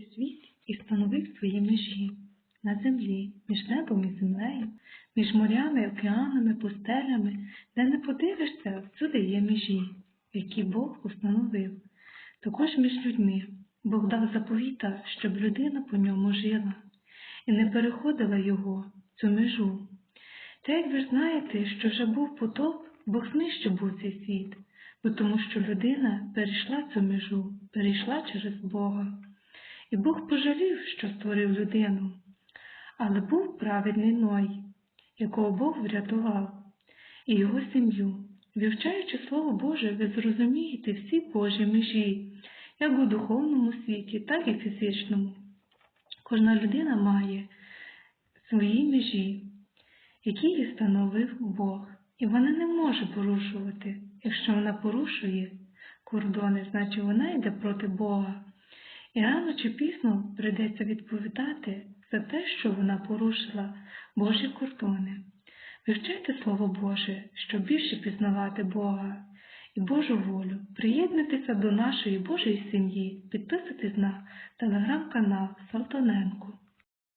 світ і встановив свої межі на землі, між небом і землею, між морями, океанами, пустелями, де не подивишся, всюди є межі, які Бог установив. Також між людьми Бог дав заповіта, щоб людина по ньому жила і не переходила його, цю межу. Та як ви знаєте, що вже був потоп, Бог знищив був цей світ, бо тому що людина перейшла цю межу, перейшла через Бога. І Бог пожалів, що створив людину. Але був праведний Ной, якого Бог врятував, і його сім'ю. Вивчаючи Слово Боже, ви зрозумієте всі Божі межі, як у духовному світі, так і фізичному. Кожна людина має свої межі, які їй встановив Бог, і вона не може порушувати. Якщо вона порушує кордони, значить вона йде проти Бога. І рано чи пізно прийдеться відповідати за те, що вона порушила Божі кордони. Вивчайте Слово Боже, щоб більше пізнавати Бога і Божу волю. Приєднуйтеся до нашої Божої сім'ї, підписуйтесь на телеграм-канал Салтоненко.